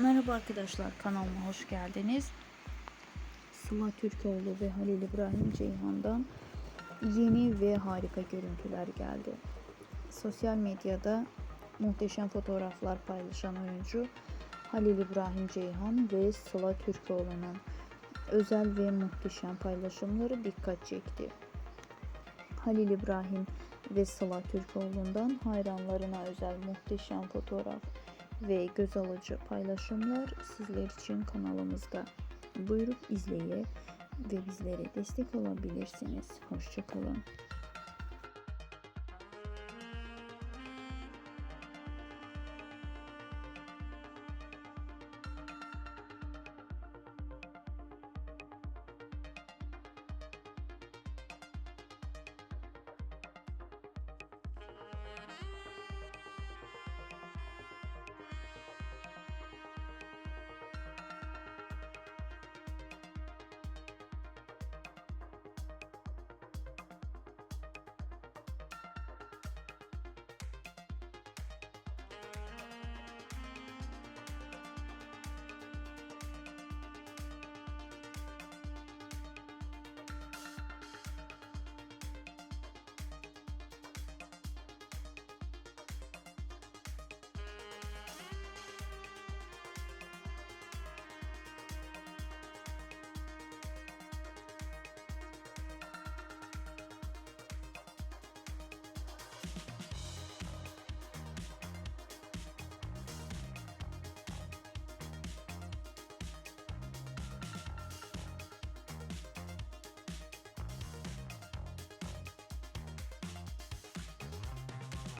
Merhaba arkadaşlar kanalıma hoş geldiniz. Sıla Türkoğlu ve Halil İbrahim Ceyhan'dan yeni ve harika görüntüler geldi. Sosyal medyada muhteşem fotoğraflar paylaşan oyuncu Halil İbrahim Ceyhan ve Sıla Türkoğlu'nun özel ve muhteşem paylaşımları dikkat çekti. Halil İbrahim ve Sıla Türkoğlu'ndan hayranlarına özel muhteşem fotoğraf ve göz alıcı paylaşımlar sizler için kanalımızda. Buyurup izleye ve bizlere destek olabilirsiniz. Hoşçakalın.